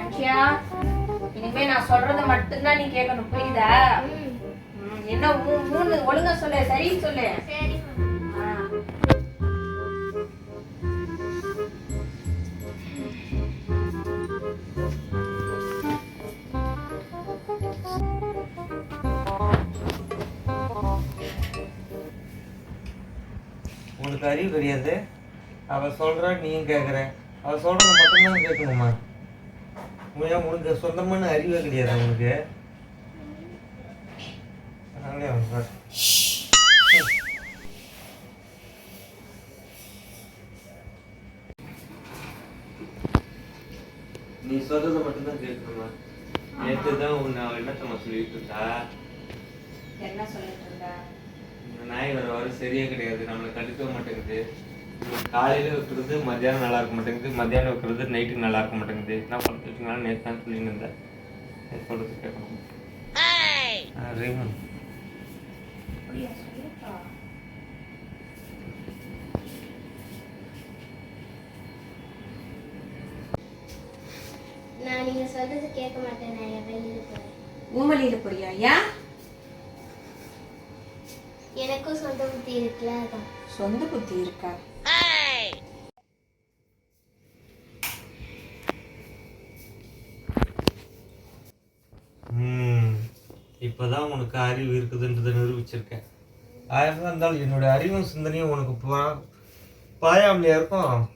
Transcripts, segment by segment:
அன்ஷியா இனிமே நான் சொல்றத மட்டும்தான் நீ கேட்கணும். புரியுதா? என்ன மூணு ஒழுங்கா சொல்லு சரின்னு சொல்லு. உனக்கு அறிவு கிடையாது அவ சொல்றா நீயும் கேட்குற அவ சொல்றது மட்டும்தான் கேட்கணுமா? உன் உனக்கு சொந்தமான அறிவே கிடையாது உனக்கு? அதனாலே அவன் சொல்றா. நீ சொல்றத மட்டும்தான் கேட்கணுமா? நேற்று தான் உன்னை அவள் என்னத்தம்மா சொல்லிட்டு இருக்கா என்ன சொல்லிட்டு இருந்த? இந்த நாய் வர வர சரியே கிடையாது. நம்மளை கண்டுக்க மாட்டேங்குது. காலையில வைக்கிறது மத்தியானம் நல்லா இருக்க மாட்டேங்குது. மத்தியானம் வைக்கிறது நைட்டுக்கு நல்லா இருக்க மாட்டேங்குது. என்ன பண்ணுறதுனால நேற்று தான் சொல்லிட்டு இருந்தேன். சொல்றது கேட்கணும். ரீமன். நான் நீங்க சொல்றது கேட்க மாட்டேன். நான் வெளியில போறேன். ஊமலியில போறியா? ஏன்? எனக்கும் சொந்த புத்தி இருக்குல்ல அதான். சொந்த புத்தி இருக்கா? இப்போதான் உனக்கு அறிவு இருக்குதுன்றதை நிரூபிச்சிருக்கேன். ஆயிரம் இருந்தாலும் என்னோட அறிவும் சிந்தனையும் உனக்கு பா- பாயாமலையா இருக்கும்?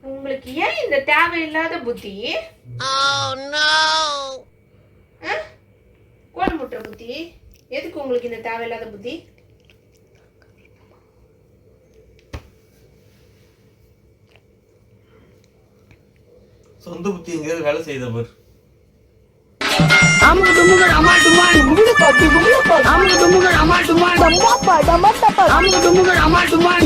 உங்களுக்கு ஏன் இந்த தேவையில்லாத புத்தி? ஆ? கோல் முட்டுற புத்தி? எதுக்கு உங்களுக்கு இந்த தேவையில்லாத புத்தி? சொந்த புத்தி எங்கேயாவது வேலை செய்த பாரு அமால் டுமால் அமுக்கு டுமுகள் அமால் டுமால் அமுக்கு டுமுகள் அமால் டுமால்